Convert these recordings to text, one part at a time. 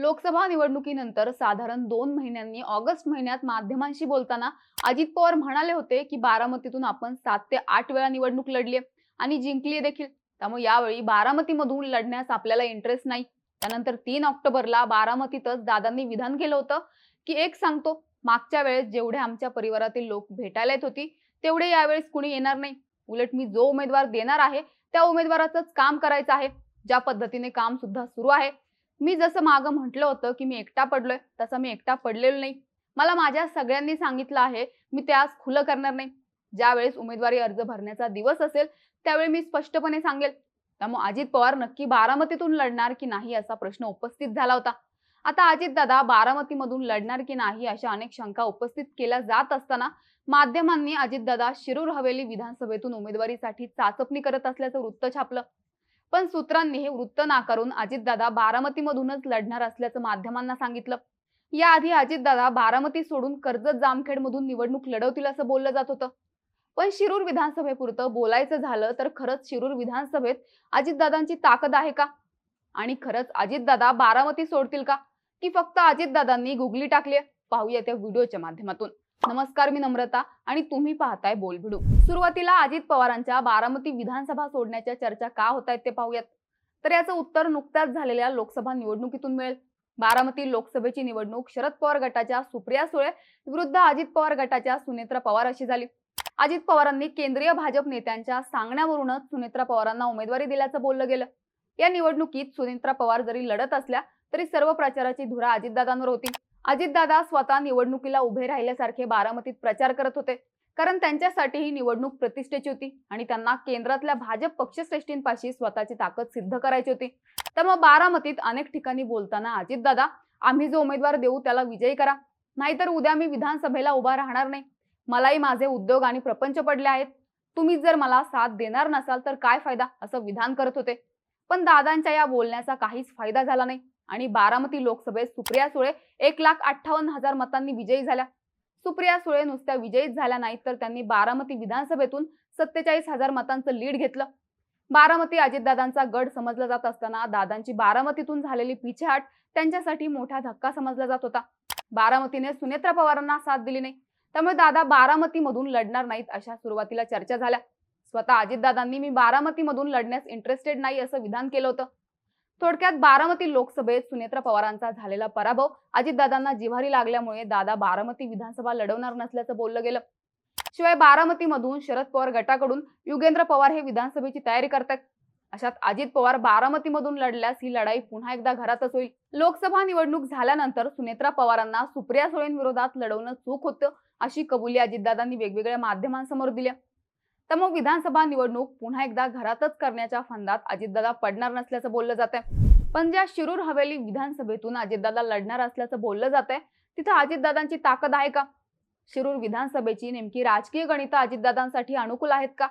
लोकसभा निवडणुकीनंतर साधारण दोन महिन्यांनी ऑगस्ट महिन्यात माध्यमांशी बोलताना अजित पवार म्हणाले होते की बारामतीतून आपण सात ते आठ वेळा निवडणूक लढली आणि जिंकली देखील. त्यामुळे यावेळी बारामतीमधून लढण्यास आपल्याला इंटरेस्ट नाही. त्यानंतर तीन ऑक्टोबरला बारामतीतच दादांनी विधान केलं होतं की एक सांगतो मागच्या वेळेस जेवढे आमच्या परिवारातील लोक भेटायला येत होती तेवढे यावेळेस कुणी येणार नाही. उलट मी जो उमेदवार देणार आहे त्या उमेदवाराचंच काम करायचं आहे. ज्या पद्धतीने काम सुद्धा सुरू आहे मी जसं मागं म्हटलं होतं की मी एकटा पडलोय तसं मी एकटा पडलेलो नाही. मला माझ्या सगळ्यांनी सांगितलं आहे मी ते आज खुलं करणार नाही. ज्यावेळेस उमेदवारी अर्ज भरण्याचा दिवस असेल त्यावेळी मी स्पष्टपणे सांगेल. त्यामुळे अजित पवार नक्की बारामतीतून लढणार की नाही असा प्रश्न उपस्थित झाला होता. आता अजितदादा बारामतीमधून लढणार की नाही अशा अनेक शंका उपस्थित केल्या जात असताना माध्यमांनी अजितदादा शिरूर हवेली विधानसभेतून उमेदवारीसाठी चाचपणी करत असल्याचं वृत्त छापलं. पण सूत्रांनी हे वृत्त नाकारून अजितदादा बारामतीमधूनच लढणार असल्याचं माध्यमांना सांगितलं. याआधी अजितदादा बारामती सोडून कर्जत जामखेडमधून निवडणूक लढवतील असं बोललं जात होतं. पण शिरूर विधानसभेपुरतं बोलायचं झालं तर खरंच शिरूर विधानसभेत अजितदादांची ताकद आहे का? आणि खरंच अजितदादा बारामती सोडतील का? की फक्त अजितदादांनी गुगली टाकली पाहूया त्या व्हिडिओच्या माध्यमातून. नमस्कार मी नम्रता आणि तुम्ही पाहताय बोलभिडू सुरुवातीला अजित पवारांच्या बारामती विधानसभा सोडण्याच्या चर्चा का होत आहेत ते पाहूयात. तर याचं उत्तर नुकत्याच झालेल्या लोकसभा निवडणुकीतून मिळेल. बारामती लोकसभेची निवडणूक शरद पवार गटाच्या सुप्रिया सुळे विरुद्ध अजित पवार गटाच्या सुनेत्रा पवार अशी झाली. अजित पवारांनी केंद्रीय भाजप नेत्यांच्या सांगण्यावरूनच सुनेत्रा पवारांना उमेदवारी दिल्याचं बोललं गेलं. या निवडणुकीत सुनेत्रा पवार जरी लढत असल्या तरी सर्व प्रचाराची धुरा अजितदादांवर होती. अजितदादा स्वतः निवडणुकीला उभे राहिल्यासारखे बारामतीत प्रचार करत होते. कारण त्यांच्यासाठी ही निवडणूक प्रतिष्ठेची होती आणि त्यांना केंद्रातल्या भाजप पक्षश्रेष्ठींपाशी स्वतःची ताकद सिद्ध करायची होती. तर मग बारामतीत अनेक ठिकाणी बोलताना अजितदादा आम्ही जो उमेदवार देऊ त्याला विजयी करा. नाहीतर उद्या मी विधानसभेला उभा राहणार नाही. मलाही माझे उद्योग आणि प्रपंच पडले आहेत. तुम्ही जर मला साथ देणार नसाल तर काय फायदा? असं विधान करत होते. पण दादांच्या या बोलण्याचा काहीच फायदा झाला नाही. आणि बारामती लोकसभेत सुप्रिया सुळे एक लाख अठ्ठावन्न हजार मतांनी विजयी झाल्या. सुप्रिया सुळे नुसत्या विजयीच झाल्या नाहीत तर त्यांनी बारामती विधानसभेतून सत्तेचाळीस हजार मतांचं लीड घेतलं. बारामती अजितदादांचा गड समजला जात असताना दादांची बारामतीतून झालेली पिछेहाट त्यांच्यासाठी मोठा धक्का समजला जात होता. बारामतीने सुनेत्रा पवारांना साथ दिली नाही. त्यामुळे दादा बारामतीमधून लढणार नाहीत अशा सुरुवातीला चर्चा झाल्या. स्वतः अजितदादांनी मी बारामतीमधून लढण्यास इंटरेस्टेड नाही असं विधान केलं होतं. थोडक्यात बारामती लोकसभेत सुनेत्रा पवारांचा झालेला पराभव अजितदादांना जिव्हारी लागल्यामुळे दादा बारामती विधानसभा लढवणार नसल्याचं बोललं गेलं. शिवाय बारामतीमधून शरद पवार गटाकडून युगेंद्र पवार हे विधानसभेची तयारी करतात अशात अजित पवार बारामतीमधून लढल्यास ही लढाई पुन्हा एकदा घरातच होईल. लोकसभा निवडणूक झाल्यानंतर सुनेत्रा पवारांना सुप्रिया सुळेंविरोधात लढवणं चूक होतं अशी कबुली अजितदादांनी वेगवेगळ्या माध्यमांसमोर दिल्या. तर मग विधानसभा निवडणूक पुन्हा एकदा घरातच करण्याच्या फंदात अजितदादा पडणार नसल्याचं बोललं जात आहे पण ज्या शिरूर हवेली विधानसभेतून अजितदादा लढणार असल्याचं बोललं जात आहे तिथं अजितदादांची ताकद आहे का? शिरूर विधानसभेची नेमकी राजकीय गणितं अजितदादांसाठी अनुकूल आहेत का?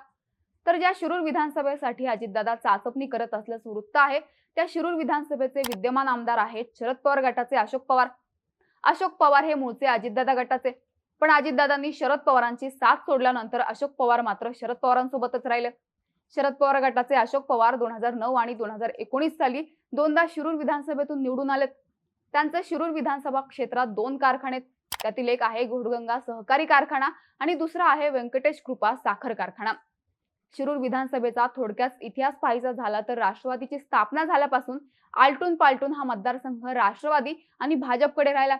तर ज्या शिरूर विधानसभेसाठी अजितदादा चाचपणी करत असल्याचं वृत्त आहे त्या शिरूर विधानसभेचे विद्यमान आमदार आहेत शरद पवार गटाचे अशोक पवार. अशोक पवार हे मूळचे अजितदादा गटाचे. पण अजितदादांनी शरद पवारांची साथ सोडल्यानंतर अशोक पवार मात्र शरद पवारांसोबतच राहिले. शरद पवार गटाचे अशोक पवार दोन हजार नऊ आणि दोन हजार एकोणीस साली दोनदा शिरूर विधानसभेतून निवडून आलेत. त्यांचं शिरूर विधानसभा क्षेत्रात दोन कारखाने त्यातील एक आहे घोडगंगा सहकारी कारखाना आणि दुसरा आहे व्यंकटेश कृपा साखर कारखाना. शिरूर विधानसभेचा थोडक्यात इतिहास पाहायचा झाला तर राष्ट्रवादीची स्थापना झाल्यापासून आलटून पालटून हा मतदारसंघ राष्ट्रवादी आणि भाजपकडे राहिला.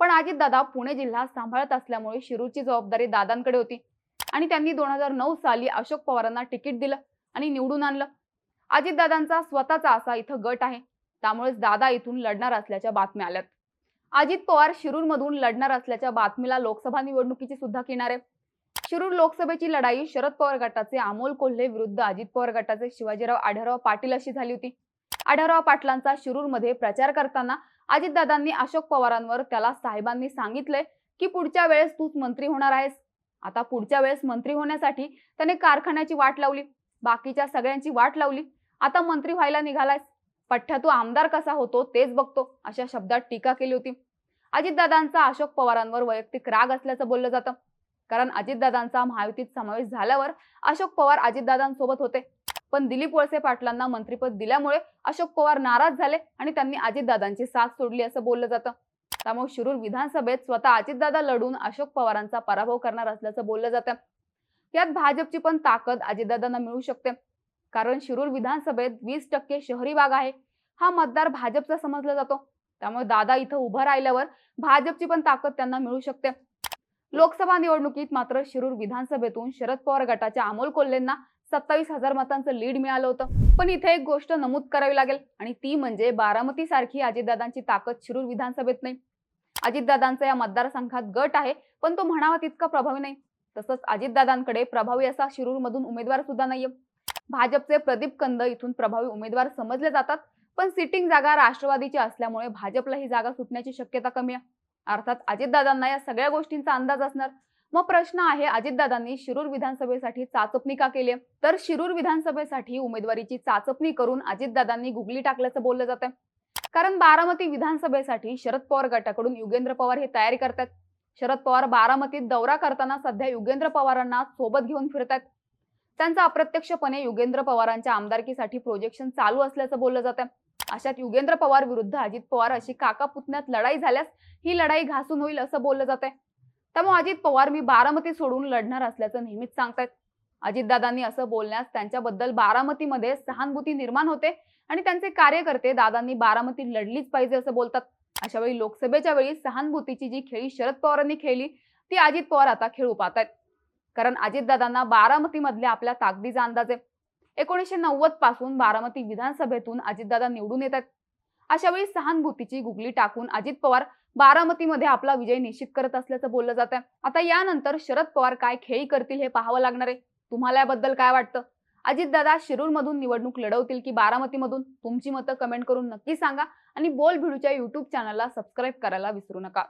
पण अजितदादा पुणे जिल्हा सांभाळत असल्यामुळे शिरूरची जबाबदारी दादांकडे होती. आणि त्यांनी दोन हजार नऊ साली अशोक पवारांना तिकीट दिलं आणि निवडून आणलं. अजितदादांचा स्वतःचा असा इथं गट आहे. त्यामुळेच दादा इथून लढणार असल्याच्या बातम्या आल्यात. अजित पवार शिरूरमधून लढणार असल्याच्या बातमीला लोकसभा निवडणुकीची सुद्धा किनारे. शिरूर लोकसभेची लढाई शरद पवार गटाचे अमोल कोल्हे विरुद्ध अजित पवार गटाचे शिवाजीराव आढळराव पाटील अशी झाली होती. आढळराव पाटलांचा शिरूरमध्ये प्रचार करताना अजितदादांनी अशोक पवारांवर त्याला साहेबांनी सांगितलंय की पुढच्या वेळेस तूच मंत्री होणार आहेस. आता पुढच्या वेळेस मंत्री होण्यासाठी त्याने कारखान्याची वाट लावली बाकीच्या सगळ्यांची वाट लावली. आता मंत्री व्हायला निघालायस. पठ्ठ्या तू आमदार कसा होतो तेच बघतो अशा शब्दात टीका केली होती. अजितदादांचा अशोक पवारांवर वैयक्तिक राग असल्याचं बोललं जातं. कारण अजितदादांचा महायुतीत समावेश झाल्यावर अशोक पवार अजितदादांसोबत होते. पण दिलीप वळसे पाटलांना मंत्रीपद दिल्यामुळे अशोक पवार नाराज झाले आणि त्यांनी अजितदादांची साथ सोडली असं बोललं जातं. त्यामुळे शिरूर विधानसभेत स्वतः अजितदादा लढून अशोक पवारांचा पराभव करणार असल्याचं बोललं जातं. यात भाजपची पण ताकद अजितदादांना मिळू शकते. कारण शिरूर विधानसभेत वीस टक्के शहरी भाग आहे. हा मतदार भाजपचा समजला जातो. त्यामुळे दादा इथं उभं राहिल्यावर भाजपची पण ताकद त्यांना मिळू शकते. लोकसभा निवडणुकीत मात्र शिरूर विधानसभेतून शरद पवार गटाच्या अमोल कोल्हेंना सत्तावीस हजार मतांचं लीड मिळालं होतं. पण इथे एक गोष्ट नमूद करावी लागेल आणि ती म्हणजे बारामती सारखी अजितदादांची ताकद शिरूर विधानसभेत नाही. अजितदादांचा या मतदारसंघात गट आहे पण तो म्हणावा तितका प्रभावी नाही. तसंच अजितदादांकडे प्रभावी असा शिरूरमधून उमेदवार सुद्धा नाहीये. भाजपचे प्रदीप कंद इथून प्रभावी उमेदवार समजले जातात पण सिटिंग जागा राष्ट्रवादीची असल्यामुळे भाजपला ही जागा सुटण्याची शक्यता कमी आहे. अर्थात अजितदादांना या सगळ्या गोष्टींचा अंदाज असणार. मग प्रश्न आहे अजितदादांनी शिरूर विधानसभेसाठी चाचपणी का केली तर शिरूर विधानसभेसाठी उमेदवारीची चाचपणी करून अजितदादांनी गुगली टाकल्याचं बोललं जातं कारण बारामती विधानसभेसाठी शरद पवार गटाकडून युगेंद्र पवार हे तयारी करतात शरद पवार बारामतीत दौरा करताना सध्या युगेंद्र पवारांना सोबत घेऊन फिरतात त्यांचं अप्रत्यक्षपणे युगेंद्र पवारांच्या आमदारकीसाठी प्रोजेक्शन चालू असल्याचं बोललं जातं अशात युगेंद्र पवार विरुद्ध अजित पवार अशी काका पुतण्यात लढाई झाल्यास ही लढाई घासून होईल असं बोललं जातंय. त्यामुळे अजित पवार मी बारामती सोडून लढणार असल्याचं नेहमीच सांगतायत. अजितदादांनी असं बोलण्यास त्यांच्याबद्दल बारामतीमध्ये सहानुभूती निर्माण होते आणि त्यांचे कार्यकर्ते दादांनी बारामती लढलीच पाहिजे असं बोलतात. अशा वेळी लोकसभेच्या वेळी सहानुभूतीची जी खेळी शरद पवारांनी खेळली ती अजित पवार आता खेळू पाहतायत. कारण अजितदादांना बारामतीमधल्या आपल्या ताकदीचा अंदाज आहे. एकोणीसशे नव्वदपासून बारामती विधानसभेतून अजितदादा निवडून येतात अशा वेळी सहानुभूतीची गुगली टाकून अजित पवार बारामतीमध्ये आपला विजय निश्चित करत असल्याचं बोललं जात आहे आता यानंतर शरद पवार काय खेळी करतील हे पाहावं लागणार आहे. तुम्हाला याबद्दल काय वाटतं? अजितदादा शिरूरमधून निवडणूक लढवतील की बारामतीमधून? तुमची मतं कमेंट करून नक्की सांगा आणि बोल भिडूच्या युट्यूब चॅनलला सबस्क्राईब करायला विसरू नका.